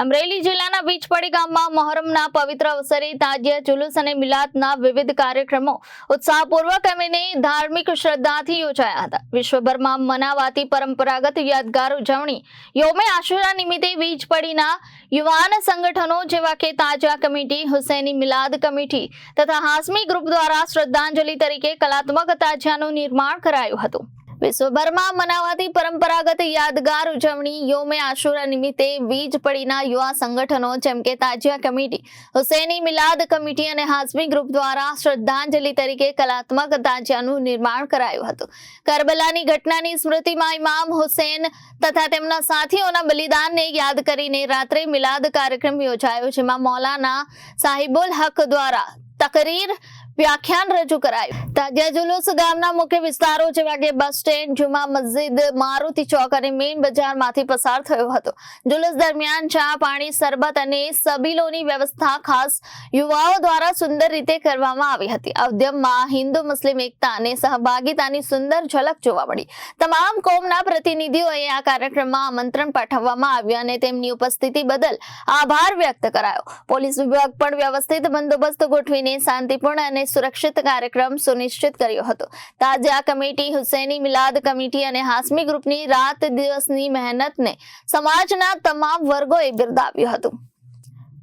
અમરેલી જિલ્લાના વીજપડી ગામમાં મહોરમના પવિત્ર અવસરે તાજિયા જુલુસ અને મિલાદના વિવિધ કાર્યક્રમો ઉત્સાહપૂર્વક અને ધાર્મિક શ્રદ્ધાથી યોજાયા હતા. વિશ્વભરમાં મનાવાતી પરંપરાગત યાદગાર ઉજવણી યોમે આશુરા નિમિત્તે વીજપડીના યુવાન સંગઠનો જેવા કે તાજા કમિટી, હુસૈની મિલાદ કમિટી તથા હાસમી ગ્રુપ દ્વારા શ્રદ્ધાંજલિ તરીકે કલાત્મક તાજિયાનું નિર્માણ કરાયું હતું. વિશ્વભરમાં મનાવાતી પરંપરાગત યાદગાર ઉજવણી યોમે આશુરા નિમિત્તે વીજ પડીના યુવા સંગઠનો, જેમ કે તાજિયા કમિટી, હુસૈની મિલાદ કમિટી અને હાસમી ગ્રુપ દ્વારા શ્રદ્ધાંજલિ તરીકે કલાત્મક તાજિયાનું નિર્માણ કરાયું હતું. કરબલાની ઘટનાની સ્મૃતિમાં ઇમામ હુસૈન તથા તેમના સાથીઓના બલિદાનને યાદ કરીને રાત્રે મિલાદ કાર્યક્રમ યોજાયો, જેમાં મૌલાના સાહિબુલ હક દ્વારા તકરીર વ્યાખ્યાન રજૂ કરાયું. તાજિયા જુલુસ ગામના મુખ્ય વિસ્તારો જેવા કે બસ સ્ટેન્ડ, જુમા મસ્જિદ, મારુતિ ચોક અને મેઇન બજારમાંથી પસાર થયો હતો. જુલુસ દરમિયાન ચા, પાણી, શરબત અને સબીલોની વ્યવસ્થા ખાસ યુવાઓ દ્વારા સુંદર રીતે કરવામાં આવી હતી. ઉદ્યમમાં હિન્દુ, મુસ્લિમ એકતા અને સહભાગિતાની સુંદર ઝલક જોવા મળી. તમામ કોમના પ્રતિનિધિઓએ આ કાર્યક્રમમાં આમંત્રણ પાઠવવામાં આવ્યું અને તેમની ઉપસ્થિતિ બદલ આભાર વ્યક્ત કરાયો. પોલીસ વિભાગ પણ વ્યવસ્થિત બંદોબસ્ત ગોઠવીને શાંતિપૂર્ણ અને સુરક્ષિત કાર્યક્રમ સુનિશ્ચિત કર્યો હતો. તાજા કમિટી, હુસૈની મિલાદ કમિટી અને હાસમી ગ્રુપની રાત દિવસની મહેનતને સમાજના તમામ વર્ગોએ બિરદાવ્યું હતું.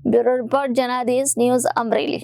Bureau report Janadesh news Amreli.